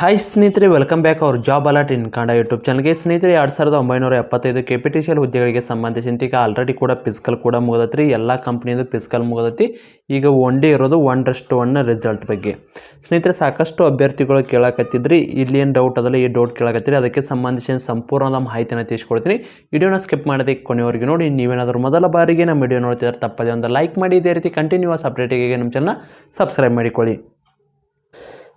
Hi ಸ್ನೇಹಿತರೆ welcome back our job alert in Kannada YouTube ಚಾನಲ್ಗೆ ಸ್ನೇಹಿತರೆ, ಎರಡು ಸಾವಿರದ ಒಂಬೈನೂರ ಎಪ್ಪತ್ತೈದು ಕೆ ಪಿ ಟಿ ಸಿ ಹುದ್ದೆಗಳಿಗೆ ಸಂಬಂಧಿಸಿದಂತೆ ಈಗ ಆಲ್ರೆಡಿ ಕೂಡ ಫಿಸಿಕಲ್ ಕೂಡ ಮುಗಿದತ್ರಿ. ಎಲ್ಲ ಕಂಪ್ನಿಯಿಂದ ಫಿಸಿಕಲ್ ಮುಗಿದತಿ. ಈಗ ಒನ್ ಡೇ ಇರೋದು ಒನ್ರಷ್ಟು ಒನ್ ರಿಸಲ್ಟ್ ಬಗ್ಗೆ. ಸ್ನೇಹಿತರೆ, ಸಾಕಷ್ಟು ಅಭ್ಯರ್ಥಿಗಳು ಕೇಳಕತ್ತಿದ್ರಿ. ಇಲ್ಲಿ ಏನು ಡೌಟ್ ಅದಲ್ಲ, ಈ ಡೌಟ್ ಕೇಳಕತ್ತೀರಿ. ಅದಕ್ಕೆ ಸಂಬಂಧಿಸಿದ ಸಂಪೂರ್ಣ ಮಾಹಿತಿನ ತಿಳಿಸ್ಕೊಡ್ತೀನಿ. ವಿಡಿಯೋನ ಸ್ಕಿಪ್ ಮಾಡಿದೆ ಕೊನೆಯವರೆಗೆ ನೋಡಿ. ನೀವೇನಾದರೂ ಮೊದಲ ಬಾರಿಗೆ ನಮ್ಮ ವಿಡಿಯೋ ನೋಡ್ತಿದ್ರೆ ತಪ್ಪದೆ ಒಂದು ಲೈಕ್ ಮಾಡಿ. ಇದೇ ರೀತಿ ಕಂಟಿನ್ಯೂಸ್ ಅಪ್ಡೇಟಿಗೆ ನಮ್ಮ ಚಾನಲ್ ಸಬ್ಸ್ಕ್ರೈಬ್ ಮಾಡಿಕೊಳ್ಳಿ.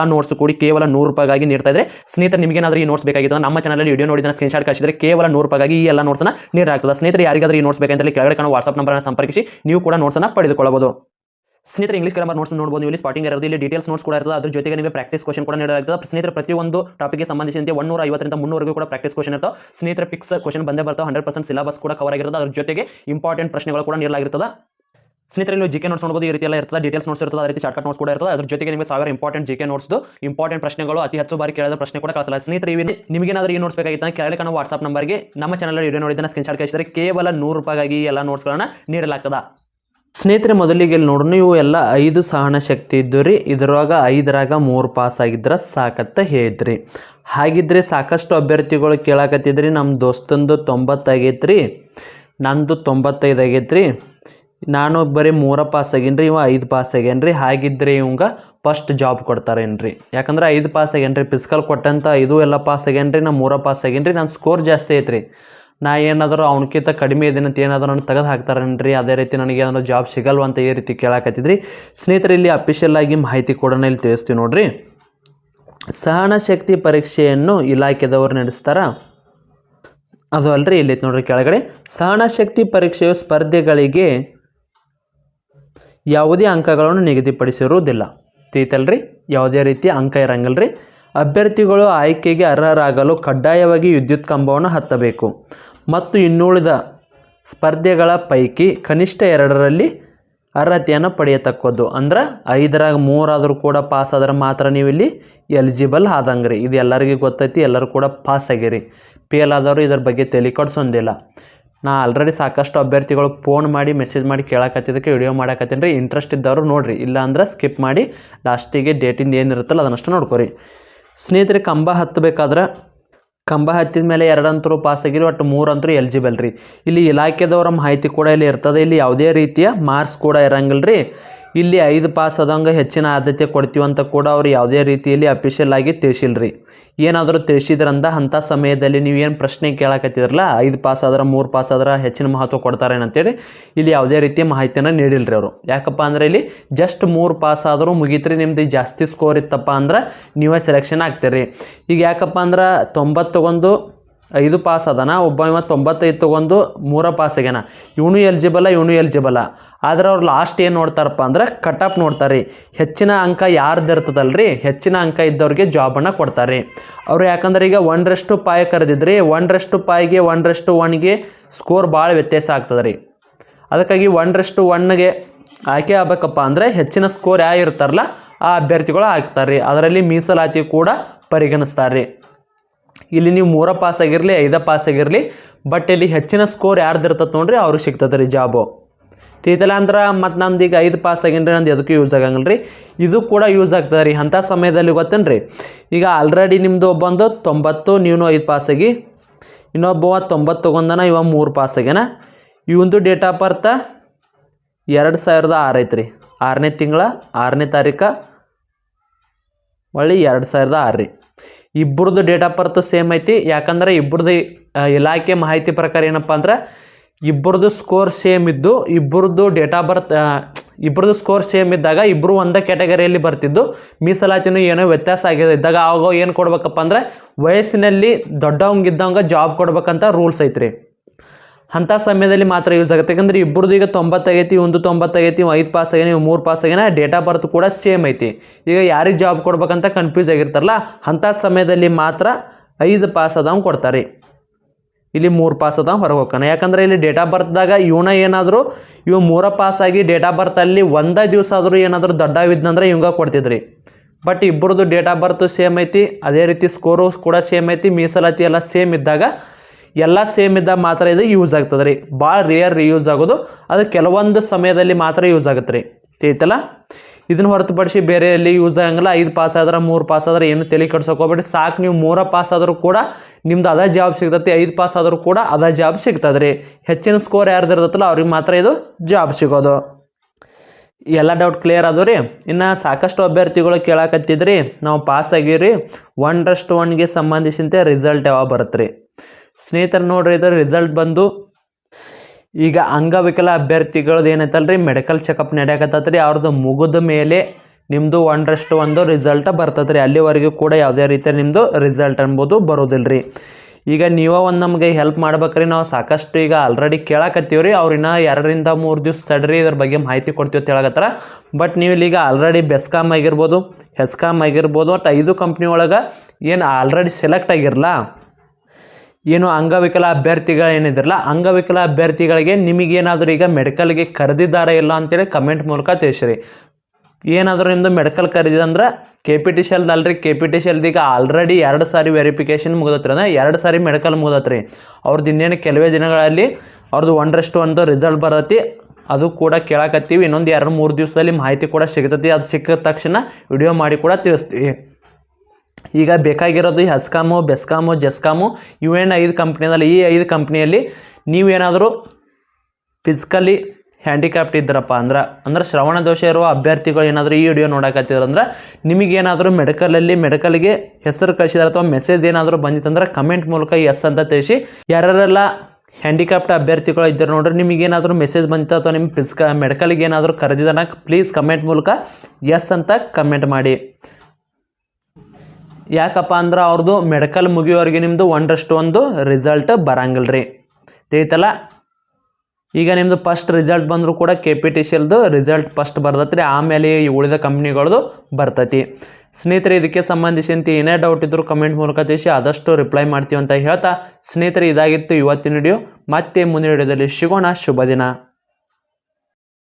ಎಲ್ಲ ನೋಟ್ಸ್ ಕೂಡಿ ಕೇವಲ ನೂರು ರೂಪಾಯಿಗಾಗಿ ನೀಡ್ತಾ ಇದ್ರೆ, ಸ್ನೇಹಿತರೆ, ನಿಮಗೇನಾದರೂ ಈ ನೋಟ್ಸ್ ಬೇಕಾಗಿತ್ತು ನಮ್ಮ ಚಾನಲಲ್ಲಿ ವಿಡಿಯೋ ನೋಡಿದ ಸ್ಕ್ರೀನ್ ಶಾಟ್ ಕಳಿಸಿದ್ರೆ ಕೇವಲ ನೂರು ರೂಪಾಯಿಗಾಗಿ ಈ ಎಲ್ಲ ನೋಟ್ಸ್ನ ನೀಡಲಾಗ್ತದೆ. ಸ್ನೇಹಿತರೆ, ಯಾರಿಗಾದ್ರೂ ಈ ನೋಟ್ಸ್ ಬೇಕಂತಲ್ಲಿ ಕೆಳಗಡೆ ಕಾಣುವ ವಾಟ್ಸ್ಆಪ್ ನಂಬರ್ನ ಸಂಪರ್ಕಿಸಿ, ನೀವು ಕೂಡ ನೋಟ್ಸನ್ನು ಪಡೆದುಕೊಳ್ಳಬಹುದು. ಸ್ನೇಹಿತರೆ ಇಂಗ್ಲಿಷ್ ಗ್ರಾಮರ್ ನೋಟ್ಸ್ ನೋಡಬಹುದು ಇಲ್ಲಿ ಸ್ಪಾಟಿಂಗ್ ಇರೋದು, ಇಲ್ಲಿ ಡೀಟೇಲ್ಸ್ ನೋಟ್ಸ್ ಕೂಡ ಇರ್ತದೆ. ಅದ್ರ ಜೊತೆಗೆ ನಿಮಗೆ ಪ್ರಾಕ್ಟೀಸ್ ಕ್ವಶನ್ ಕೂಡ ನೀಡಲಾಗ್ತದೆ. ಸ್ನೇಹಿತರೆ, ಪ್ರತಿಯೊಂದು ಟಾಪಿಕ್ಗೆ ಸಂಬಂಧಿಸಿದಂತೆ ಒನ್ನೂರ ಐವತ್ತರಿಂದ ಮುನ್ನೂರಿಗೂ ಕೂಡ ಪ್ರಾಕ್ಟೀಸ್ ಕ್ವಶನ್ ಇರ್ತದೆ ಸ್ನೇಹಿತರೆ ಪಿಕ್ಸ್ ಕ್ವಶನ್ ಬಂದೇ ಬರ್ತಾವೆ ಹಂಡ್ರೆಡ್ ಪರ್ಸೆಂಟ್ ಸಿಲಬಸ್ ಕೂಡ ಕವರ್ ಆಗಿರ್ತದೆ. ಅದ್ರ ಜೊತೆಗೆ ಇಂಪಾರ್ಟೆಂಟ್ ಪ್ರಶ್ನೆಗಳು ಕೂಡ ನೀಡಲಾಗಿರ್ತದೆ. ಸ್ನೇಹಿತರೆ ನೀವು ಜಿ ಕೆ ನೋಟ್ಸ್ ನೋಡಬಹುದು ಈ ರೀತಿ ಎಲ್ಲ ಇರ್ತದೆ ಡೀಟೇಲ್ಸ್ ನೋಡ್ಸ್ ಇರ್ತದೆ ಅದೇ ರೀತಿ ಶಾರ್ಟ್ಕಟ್ ನೋಟ್ಸ್ ಕೂಡ ಇರ್ತದೆ. ಅದ್ರ ಜೊತೆಗೆ ನಿಮಗೆ ಸಾವಿರ ಇಂಪಾರ್ಟೆಂಟ್ ಜಿ ಕೆ ನೋಟ್ಸ್ದು ಇಂಪಾರ್ಟೆಂಟ್ ಪ್ರಶ್ನೆಗಳು, ಅತಿ ಹೆಚ್ಚು ಬಾರಿ ಕೇಳಿದ ಪ್ರಶ್ನೆ ಕೂಡ ಕಳಿಸಲ್ಲ ಸ್ನೇಹಿತರೆ ನಿಮಗೆ ಏನಾದರೂ ಈ ನೋಟ್ಸ್ ಬೇಕಾಗಿತ್ತು ಕೆಳಗೆ ಕಾಣುವ ವಾಟ್ಸ್ಆಪ್ ನಂಬರ್ಗೆ ನಮ್ಮ ಚಾನಲ್ ವಿಡಿಯೋ ನೋಡಿದ್ದನ್ನು ಸ್ಕ್ರೀನ್ ಶಾಟ್ ಕಳಿಸಿದರೆ ಕೇವಲ ನೂರು ರೂಪಾಯಿಗಾಗಿ ಎಲ್ಲ ನೋಟ್ಸ್ಗಳನ್ನು ನೀಡಲಾಗ್ತದೆ. ಸ್ನೇಹಿತರೆ, ಮೊದಲಿಗೆ ಇಲ್ಲಿ ನೋಡೋಣ ಇವು ಎಲ್ಲ ಐದು ಸಹನ ಶಕ್ತಿ ಇದ್ದು ರೀ ಇದರೊಳಗೆ ಐದರಾಗ ಮೂರು ಪಾಸ್ ಆಗಿದ್ರೆ ಸಾಕತ್ತ ಹೇಳಿದ್ರಿ. ಹಾಗಿದ್ರೆ ಸಾಕಷ್ಟು ಅಭ್ಯರ್ಥಿಗಳು ಕೇಳಾಕತ್ತಿದ್ರಿ ನಮ್ಮ ದೋಸ್ತಂದು ತೊಂಬತ್ತಾಗೈತ್ರಿ ನಂದು ತೊಂಬತ್ತೈದು ಆಗೈತ್ರಿ ನಾನು ಬರೀ ಮೂರ ಪಾಸ್ ಆಗೇನ್ರಿ, ಇವ ಐದು ಪಾಸ್ ಆಗ್ಯಾನ್ರಿ ಹಾಗಿದ್ರೆ ಇವಂಗ ಫಸ್ಟ್ ಜಾಬ್ ಕೊಡ್ತಾರೇನ್ರಿ. ಯಾಕಂದ್ರೆ ಐದು ಪಾಸ್ ಆಗ್ಯಾನ್ರಿ ಪಿಸ್ಕಲ್ ಕೊಟ್ಟಂತ ಇದು ಎಲ್ಲ ಪಾಸ್ ಆಗ್ಯಾನ್ರಿ ನಾ ಮೂರ ಪಾಸ್ ಆಗೇನ್ರಿ ನನ್ನ ಸ್ಕೋರ್ ಜಾಸ್ತಿ ಐತ್ರಿ. ನಾ ಏನಾದರೂ ಅವನಕ್ಕಿಂತ ಕಡಿಮೆ ಅಂತ ಏನಾದರೂ ನನಗೆ ತೆಗೆದು ಹಾಕ್ತಾರೇನ್ರಿ, ಅದೇ ರೀತಿ ನನಗೆ ಏನಾದರೂ ಜಾಬ್ ಸಿಗಲ್ವ ಅಂತ ಈ ರೀತಿ ಕೇಳಾಕತ್ತಿದ್ರಿ. ಸ್ನೇಹಿತರೆ, ಇಲ್ಲಿ ಅಫಿಷಿಯಲ್ ಆಗಿ ಮಾಹಿತಿ ಕೊಡೋಣ, ಇಲ್ಲಿ ತಿಳಿಸ್ತೀವಿ ನೋಡ್ರಿ. ಸಹನಶಕ್ತಿ ಪರೀಕ್ಷೆಯನ್ನು ಇಲಾಖೆದವರು ನಡೆಸ್ತಾರ. ಅದು ಅಲ್ರಿ, ಇಲ್ಲಿ ನೋಡ್ರಿ ಕೆಳಗಡೆ. ಸಹನಶಕ್ತಿ ಪರೀಕ್ಷೆಯು ಸ್ಪರ್ಧೆಗಳಿಗೆ ಯಾವುದೇ ಅಂಕಗಳನ್ನು ನಿಗದಿಪಡಿಸಿರುವುದಿಲ್ಲ. ತಿಳಿತಲ್ರಿ ಯಾವುದೇ ರೀತಿ ಅಂಕ ಇರಂಗಿಲ್ರಿ? ಅಭ್ಯರ್ಥಿಗಳು ಆಯ್ಕೆಗೆ ಅರ್ಹರಾಗಲು ಕಡ್ಡಾಯವಾಗಿ ವಿದ್ಯುತ್ ಕಂಬವನ್ನು ಹತ್ತಬೇಕು. ಮತ್ತು ಇನ್ನುಳಿದ ಸ್ಪರ್ಧೆಗಳ ಪೈಕಿ ಕನಿಷ್ಠ ಎರಡರಲ್ಲಿ ಅರ್ಹತೆಯನ್ನು ಪಡೆಯತಕ್ಕದ್ದು. ಅಂದ್ರೆ ಐದರಾಗ ಮೂರಾದರೂ ಕೂಡ ಪಾಸ್ ಆದ್ರೆ ಮಾತ್ರ ನೀವು ಇಲ್ಲಿ ಎಲಿಜಿಬಲ್ ಆದಂಗೆ ರೀ ಇದು ಎಲ್ಲರಿಗೂ ಗೊತ್ತೈತಿ, ಎಲ್ಲರೂ ಕೂಡ ಪಾಸ್ ಆಗಿರಿ. ಫೇಲ್ ಆದವರು ಇದ್ರ ಬಗ್ಗೆ ತಲೆ ಕೊಡ್ಸೊಂದಿಲ್ಲ. ನಾ ಆಲ್ರೆಡಿ ಸಾಕಷ್ಟು ಅಭ್ಯರ್ಥಿಗಳು ಫೋನ್ ಮಾಡಿ ಮೆಸೇಜ್ ಮಾಡಿ ಕೇಳಕತ್ತಿದ್ದಕ್ಕೆ ವಿಡಿಯೋ ಮಾಡಕತ್ತೀನಿ ರೀ. ಇಂಟ್ರೆಸ್ಟ್ ಇದ್ದವರು ನೋಡಿರಿ. ಇಲ್ಲ ಅಂದ್ರೆ ಸ್ಕಿಪ್ ಮಾಡಿ ಲಾಸ್ಟಿಗೆ ಡೇಟಿಂದ ಏನಿರುತ್ತಲ್ಲ ಅದನ್ನಷ್ಟು ನೋಡ್ಕೊರಿ. ಸ್ನೇಹಿತರೆ, ಕಂಬ ಹತ್ತಬೇಕಾದ್ರೆ, ಕಂಬ ಹತ್ತಿದ ಮೇಲೆ ಎರಡಂತರೂ ಪಾಸ್ ಆಗಿರಿ, ಒಟ್ಟು ಮೂರಂತರೂ ಎಲಿಜಿಬಲ್ ರೀ. ಇಲ್ಲಿ ಇಲಾಖೆದವರ ಮಾಹಿತಿ ಕೂಡ ಇಲ್ಲಿ ಇರ್ತದೆ. ಇಲ್ಲಿ ಯಾವುದೇ ರೀತಿಯ ಮಾರ್ಕ್ಸ್ ಕೂಡ ಇರಂಗಿಲ್ಲ ರೀ ಇಲ್ಲಿ ಐದು ಪಾಸ್ ಆದಂಗೆ ಹೆಚ್ಚಿನ ಆದ್ಯತೆ ಕೊಡ್ತೀವಿ ಅಂತ ಕೂಡ ಅವ್ರು ಯಾವುದೇ ರೀತಿಯಲ್ಲಿ ಅಫಿಷಿಯಲ್ ಆಗಿ ತಿಳಿಸಿಲ್ರಿ. ಏನಾದರೂ ತಿಳಿಸಿದ್ರಂದ ಅಂಥ ಸಮಯದಲ್ಲಿ ನೀವು ಏನು ಪ್ರಶ್ನೆ ಕೇಳಕತ್ತಿದ್ರಲ್ಲ, ಐದು ಪಾಸ್ ಆದ್ರೆ ಮೂರು ಪಾಸ್ ಆದ್ರೆ ಹೆಚ್ಚಿನ ಮಹತ್ವ ಕೊಡ್ತಾರೆ ಅಂತೇಳಿ ಇಲ್ಲಿ ಯಾವುದೇ ರೀತಿಯ ಮಾಹಿತಿಯನ್ನು ನೀಡಿಲ್ರಿ ಅವರು. ಯಾಕಪ್ಪ ಅಂದರೆ ಇಲ್ಲಿ ಜಸ್ಟ್ ಮೂರು ಪಾಸ್ ಆದರೂ ಮುಗೀತ್ರಿ, ನಿಮ್ದು ಜಾಸ್ತಿ ಸ್ಕೋರ್ ಇತ್ತಪ್ಪ ಅಂದ್ರೆ ನೀವೇ ಸೆಲೆಕ್ಷನ್ ಆಗ್ತೀರಿ. ಈಗ ಯಾಕಪ್ಪ ಅಂದ್ರೆ ತೊಂಬತ್ತು ತಗೊಂಡು ಐದು ಪಾಸ್ ಅದನ ಒಬ್ಬ ಇವ ತೊಂಬತ್ತೈದು ತೊಗೊಂಡು ಮೂರ ಪಾಸ್ ಆಗ್ಯಾನ. ಇವನು ಎಲಿಜಿಬಲ ಇವನು ಎಲಿಜಿಬಲ ಆದ್ರೆ ಅವ್ರು ಲಾಸ್ಟ್ ಏನು ನೋಡ್ತಾರಪ್ಪ ಅಂದ್ರೆ ಕಟ್ ಆಫ್ ನೋಡ್ತಾರೆ. ಹೆಚ್ಚಿನ ಅಂಕ ಯಾರ್ದು ರೀ ಹೆಚ್ಚಿನ ಅಂಕ ಇದ್ದವ್ರಿಗೆ ಜಾಬನ್ನು ಕೊಡ್ತಾರೆ. ಅವರು ಯಾಕಂದ್ರೆ ಈಗ ಒಂದರಷ್ಟು ಪಾಯ್ ಕರೆದಿದ್ರಿ ಒಂದರಷ್ಟು ಪಾಯಿಗೆ ಒಂದರಷ್ಟು ಒನ್ಗೆ ಸ್ಕೋರ್ ಭಾಳ ವ್ಯತ್ಯಾಸ ಆಗ್ತದೆ ರೀ ಅದಕ್ಕಾಗಿ ಒಂದರಷ್ಟು ಒನ್ಗೆ ಆಯ್ಕೆ ಆಗ್ಬೇಕಪ್ಪ ಅಂದರೆ ಹೆಚ್ಚಿನ ಸ್ಕೋರ್ ಯಾವ ಇರ್ತಾರಲ್ಲ ಆ ಅಭ್ಯರ್ಥಿಗಳು ಆಗ್ತಾರೆ. ರೀ ಅದರಲ್ಲಿ ಮೀಸಲಾತಿ ಕೂಡ ಪರಿಗಣಿಸ್ತಾರೆ. ರೀ ಇಲ್ಲಿ ನೀವು ಮೂರ ಪಾಸ್ ಆಗಿರಲಿ, ಐದ ಪಾಸ್ ಆಗಿರಲಿ ಬಟ್ ಇಲ್ಲಿ ಹೆಚ್ಚಿನ ಸ್ಕೋರ್ ಯಾರ್ದು ಇರ್ತದೆ ನೋಡ್ರಿ, ಅವ್ರಿಗೆ ಸಿಗ್ತದೆ ರೀ ಜಾಬು ತೀತಲ ಅಂದ್ರೆ ಮತ್ತು ನಂದು ಈಗ ಐದು ಪಾಸ್ ಆಗಿನ್ರಿ, ನಂದು ಎದಕ್ಕೂ ಯೂಸ್ ಆಗಂಗಿಲ್ಲ ರೀ ಇದು ಕೂಡ ಯೂಸ್ ಆಗ್ತದೆ ರೀ, ಅಂಥ ಸಮಯದಲ್ಲಿ ಗೊತ್ತೇನು ರೀ ಈಗ ಆಲ್ರೆಡಿ ನಿಮ್ಮದು ಒಬ್ಬಂದು ತೊಂಬತ್ತು ನೀವು ಐದು ಪಾಸ್ ಆಗಿ, ಇನ್ನೊಬ್ಬ ತೊಂಬತ್ತು ತೊಗೊಂಡನ, ಇವ ಮೂರು ಪಾಸ್ ಆಗ್ಯಾನ. ಇವಂದು ಡೇಟ್ ಆಫ್ ಬರ್ತ ಎರಡು ಸಾವಿರದ ಆರು ರೀ ಆರನೇ ತಿಂಗಳ, ಆರನೇ ತಾರೀಕು ಹೊಳ್ಳಿ ಎರಡು ಸಾವಿರದ ಆರು ರೀ. ಇಬ್ಬರದು ಡೇಟ್ ಆಫ್ ಬರ್ತ್ ಸೇಮ್ ಐತಿ. ಯಾಕಂದ್ರೆ ಇಬ್ಬರದ್ದು ಇಲಾಖೆ ಮಾಹಿತಿ ಪ್ರಕಾರ ಏನಪ್ಪ ಅಂದ್ರೆ ಇಬ್ಬರದ್ದು ಸ್ಕೋರ್ ಸೇಮ್ ಇದ್ದು ಇಬ್ಬರದ್ದು ಡೇಟ್ ಆಫ್ ಬರ್ತ್ ಇಬ್ಬರದ್ದು ಸ್ಕೋರ್ ಸೇಮ್ ಇದ್ದಾಗ ಇಬ್ಬರು ಒಂದೇ ಕ್ಯಾಟಗರಿಯಲ್ಲಿ ಬರ್ತಿದ್ದು. ಮೀಸಲಾತಿನೂ ಏನೋ ವ್ಯತ್ಯಾಸ ಆಗಿದೆ. ಇದ್ದಾಗ ಆವಾಗ ಏನು ಕೊಡ್ಬೇಕಪ್ಪ ಅಂದರೆ, ವಯಸ್ಸಿನಲ್ಲಿ ದೊಡ್ಡವಂಗಿದ್ದಂಗೆ ಜಾಬ್ ಕೊಡ್ಬೇಕಂತ ರೂಲ್ಸ್ ಐತ್ರಿ. ಅಂಥ ಸಮಯದಲ್ಲಿ ಮಾತ್ರ ಯೂಸ್ ಆಗುತ್ತೆ. ಯಾಕಂದ್ರೆ ಇಬ್ಬರದ್ದು ಈಗ ತೊಂಬತ್ತಾಗೈತಿ ಒಂದು ತೊಂಬತ್ತಾಗೈತಿ ಐದು ಪಾಸ್ ಆಗ್ಯಾನ ನೀವು ಮೂರು ಪಾಸ್ ಆಗ್ಯಾನ ಡೇಟ್ ಆಫ್ ಬರ್ತ್ ಕೂಡ ಸೇಮ್ ಐತಿ. ಈಗ ಯಾರಿಗೆ ಜಾಬ್ ಕೊಡ್ಬೇಕಂತ ಕನ್ಫ್ಯೂಸ್ ಆಗಿರ್ತಾರಲ್ಲ ಅಂಥ ಸಮಯದಲ್ಲಿ ಮಾತ್ರ ಐದು ಪಾಸ್ ಅದಾವ್ ಕೊಡ್ತಾರೆ. ಇಲ್ಲಿ ಮೂರು ಪಾಸ್ ಅದಾವ ಹೊರಗೆ ಹೋಗ್ತಾನೆ. ಯಾಕಂದ್ರೆ ಇಲ್ಲಿ ಡೇಟ್ ಆಫ್ ಬರ್ತ್ದಾಗ ಇವನ ಏನಾದರೂ, ಇವ ಮೂರ ಪಾಸ್ ಆಗಿ ಡೇಟ್ ಆಫ್ ಬರ್ತಲ್ಲಿ ಒಂದೇ ದಿವಸ ಆದರೂ ಏನಾದರೂ ದೊಡ್ಡವಿದ್ನಂದ್ರೆ ಇವಂಗ ಕೊಡ್ತಿದ್ರಿ. ಬಟ್ ಇಬ್ಬರದ್ದು ಡೇಟ್ ಆಫ್ ಬರ್ತ್ ಸೇಮ್ ಐತಿ. ಅದೇ ರೀತಿ ಸ್ಕೋರು ಕೂಡ ಸೇಮ್ ಐತಿ. ಮೀಸಲಾತಿ ಎಲ್ಲ ಸೇಮ್ ಇದ್ದಾಗ ಎಲ್ಲ ಸೇಮ್ ಇದ್ದಾಗ ಮಾತ್ರ ಇದು ಯೂಸ್ ಆಗ್ತದೆ ರೀ. ಭಾಳ ರೇರ್ ಯೂಸ್ ಆಗೋದು. ಅದು ಕೆಲವೊಂದು ಸಮಯದಲ್ಲಿ ಮಾತ್ರ ಯೂಸ್ ಆಗುತ್ತೆ ರೀ. ತಿಳಿತಲ್ಲ? ಇದನ್ನು ಹೊರತುಪಡಿಸಿ ಬೇರೆ ಎಲ್ಲಿ ಯೂಸ್ ಆಗಂಗಿಲ್ಲ. ಐದು ಪಾಸ್ ಆದ್ರೆ ಮೂರು ಪಾಸ್ ಆದ್ರೆ ಏನು ತಲೆ ಹೋಗ್ಬೇಡಿ ಸಾಕು, ನೀವು ಮೂರ ಪಾಸ್ ಆದರೂ ಕೂಡ ನಿಮ್ದು ಅದ ಜಾಬ್ ಸಿಗ್ತೈತಿ, ಐದು ಪಾಸ್ ಆದರೂ ಕೂಡ ಅದ ಜಾಬ್ ಸಿಗ್ತದೆ ರೀ. ಹೆಚ್ಚಿನ ಸ್ಕೋರ್ ಯಾರ್ದು ಅವ್ರಿಗೆ ಮಾತ್ರ ಇದು ಜಾಬ್ ಸಿಗೋದು. ಎಲ್ಲ ಡೌಟ್ ಕ್ಲಿಯರ್ ಆದವು ರೀ. ಇನ್ನು ಸಾಕಷ್ಟು ಅಭ್ಯರ್ಥಿಗಳು ಕೇಳಾಕತ್ತಿದ್ರಿ. ನಾವು ಪಾಸ್ ಆಗಿರಿ ಒನ್ ರಷ್ಟು ಒನ್ಗೆ ಸಂಬಂಧಿಸಿದಂತೆ ರಿಸಲ್ಟ್ ಯಾವಾಗ ಬರುತ್ತೆ ರೀ? ಸ್ನೇಹಿತರು ನೋಡ್ರಿ, ಇದು ರಿಸಲ್ಟ್ ಬಂದು ಈಗ ಅಂಗವಿಕಲ ಅಭ್ಯರ್ಥಿಗಳದ್ದು ಏನೈತಲ್ಲ ರೀ ಮೆಡಿಕಲ್ ಚೆಕಪ್ ನಡೆಯಕತ್ತೈತೆ ರೀ ಅವ್ರದ್ದು ಮುಗಿದ ಮೇಲೆ ನಿಮ್ಮದು ಒಂದರಷ್ಟು ಒಂದು ರಿಸಲ್ಟ್ ಬರ್ತದೆ ರೀ ಅಲ್ಲಿವರೆಗೂ ಕೂಡ ಯಾವುದೇ ರೀತಿಯ ನಿಮ್ಮದು ರಿಸಲ್ಟ್ ಅನ್ಬೋದು ಬರೋದಿಲ್ಲ ರೀ ಈಗ ನೀವು ಒಂದು ನಮಗೆ ಹೆಲ್ಪ್ ಮಾಡ್ಬೇಕ್ರಿ. ನಾವು ಸಾಕಷ್ಟು ಈಗ ಆಲ್ರೆಡಿ ಕೇಳಕತ್ತೀವಿ ರೀ ಅವ್ರಿನ್ನ ಎರಡರಿಂದ ಮೂರು ದಿವ್ಸ ತಡ್ರಿ, ಇದ್ರ ಬಗ್ಗೆ ಮಾಹಿತಿ ಕೊಡ್ತೀವಿ ಕೇಳಕತ್ತಾರ ಬಟ್ ನೀವು ಈಗ ಆಲ್ರೆಡಿ ಬೆಸ್ಕಾಮ್ ಆಗಿರ್ಬೋದು ಹೆಸ್ಕಾಮ್ ಆಗಿರ್ಬೋದು ಒಟ್ಟು ಐದು ಕಂಪ್ನಿ ಒಳಗೆ ಏನು ಆಲ್ರೆಡಿ ಸೆಲೆಕ್ಟ್ ಆಗಿರಲ್ಲ ಏನು ಅಂಗವಿಕಲ ಅಭ್ಯರ್ಥಿಗಳು ಏನಿದ್ರಲ್ಲ ಅಂಗವಿಕಲ ಅಭ್ಯರ್ಥಿಗಳಿಗೆ ನಿಮಗೇನಾದರೂ ಈಗ ಮೆಡಿಕಲ್ಗೆ ಕರೆದಿದ್ದಾರೆ ಇಲ್ಲ ಅಂತೇಳಿ ಕಮೆಂಟ್ ಮೂಲಕ ತಿಳಿಸ್ರಿ. ಏನಾದರೂ ನಿಮ್ಮದು ಮೆಡಿಕಲ್ ಕರೆದಿದಂದ್ರೆ ಕೆ ಪಿ ಟಿ ಅಲ್ರಿ ಕೆ ಪಿ ಟಿ ಈಗ ಆಲ್ರೆಡಿ ಎರಡು ಸಾರಿ ವೆರಿಫಿಕೇಷನ್ ಮುಗಿದತ್ರಿ ಅಂದರೆ ಎರಡು ಸಾರಿ ಮೆಡಿಕಲ್ ಮುಗಿದತ್ರಿ. ಅವ್ರದ್ದು ಇನ್ನೇನು ಕೆಲವೇ ದಿನಗಳಲ್ಲಿ ಅವ್ರದ್ದು ಒಂದರಷ್ಟು ಒಂದು ರಿಸಲ್ಟ್ ಬರತ್ತಿ. ಅದು ಕೂಡ ಕೇಳಕತ್ತೀವಿ. ಇನ್ನೊಂದು ಎರಡು ಮೂರು ದಿವಸದಲ್ಲಿ ಮಾಹಿತಿ ಕೂಡ ಸಿಗ್ತೈತಿ. ಅದು ಸಿಕ್ಕಿದ ತಕ್ಷಣ ವಿಡಿಯೋ ಮಾಡಿ ಕೂಡ ತಿಳಿಸ್ತೀವಿ. ಈಗ ಬೇಕಾಗಿರೋದು ಹೆಸ್ಕಾಮು, ಬೆಸ್ಕಾಮು, ಜೆಸ್ಕಾಮು ಇವೇನು ಐದು ಕಂಪ್ನಿದಲ್ಲಿ ಈ ಐದು ಕಂಪ್ನಿಯಲ್ಲಿ ನೀವೇನಾದರೂ ಫಿಸಿಕಲಿ ಹ್ಯಾಂಡಿಕ್ಯಾಪ್ಟ್ ಇದ್ದರಪ್ಪ ಅಂದ್ರೆ ಅಂದ್ರೆ ಶ್ರವಣ ದೋಷ ಇರುವ ಅಭ್ಯರ್ಥಿಗಳು ಏನಾದರೂ ಈ ವಿಡಿಯೋ ನೋಡಕತ್ತಿದ್ರಂದ್ರೆ ನಿಮಗೇನಾದರೂ ಮೆಡಿಕಲಲ್ಲಿ ಮೆಡಿಕಲ್ಗೆ ಹೆಸರು ಕಳಿಸಿದ್ರೆ ಅಥವಾ ಮೆಸೇಜ್ ಏನಾದರೂ ಬಂದಿತ್ತಂದ್ರೆ ಕಮೆಂಟ್ ಮೂಲಕ ಎಸ್ ಅಂತ ತಿಳಿಸಿ. ಯಾರ್ಯಾರೆಲ್ಲ ಹ್ಯಾಂಡಿಕ್ಯಾಪ್ಟ್ ಅಭ್ಯರ್ಥಿಗಳು ಇದ್ದರು ನೋಡ್ರಿ, ನಿಮಗೇನಾದರೂ ಮೆಸೇಜ್ ಬಂದಿತ್ತು ಅಥವಾ ನಿಮ್ಮ ಫಿಸಿಕ ಮೆಡಿಕಲ್ಗೆ ಏನಾದರೂ ಕರೆದಿದ್ದಾನ ಪ್ಲೀಸ್ ಕಮೆಂಟ್ ಮೂಲಕ ಎಸ್ ಅಂತ ಕಮೆಂಟ್ ಮಾಡಿ. ಯಾಕಪ್ಪ ಅಂದ್ರೆ ಅವ್ರದ್ದು ಮೆಡಿಕಲ್ ಮುಗಿಯೋರಿಗೆ ನಿಮ್ಮದು ಒಂದಷ್ಟು ಒಂದು ರಿಸಲ್ಟ್ ಬರಂಗಿಲ್ಲ ರೀ ತಿಳಿತಲ್ಲ? ಈಗ ನಿಮ್ಮದು ಫಸ್ಟ್ ರಿಸಲ್ಟ್ ಬಂದರೂ ಕೂಡ ಕೆ ಪಿ ಟಿ ಸಿಲ್ದು ರಿಸಲ್ಟ್ ಫಸ್ಟ್ ಬರ್ತೈತೆ ಆಮೇಲೆ ಈ ಉಳಿದ ಕಂಪ್ನಿಗಳದು ಬರ್ತೈತಿ. ಸ್ನೇಹಿತರೆ, ಇದಕ್ಕೆ ಸಂಬಂಧಿಸಿದಂತೆ ಏನೇ ಡೌಟ್ ಇದ್ದರೂ ಕಮೆಂಟ್ ಮೂಲಕ ತಿಳಿಸಿ, ಆದಷ್ಟು ರಿಪ್ಲೈ ಮಾಡ್ತೀವಿ ಅಂತ ಹೇಳ್ತಾ, ಸ್ನೇಹಿತರೆ, ಇದಾಗಿತ್ತು ಇವತ್ತಿನ ವಿಡಿಯೋ ಮತ್ತೆ ಮುಂದಿನ ವಿಡಿಯೋದಲ್ಲಿ ಸಿಗೋಣ. ಶುಭ ದಿನ.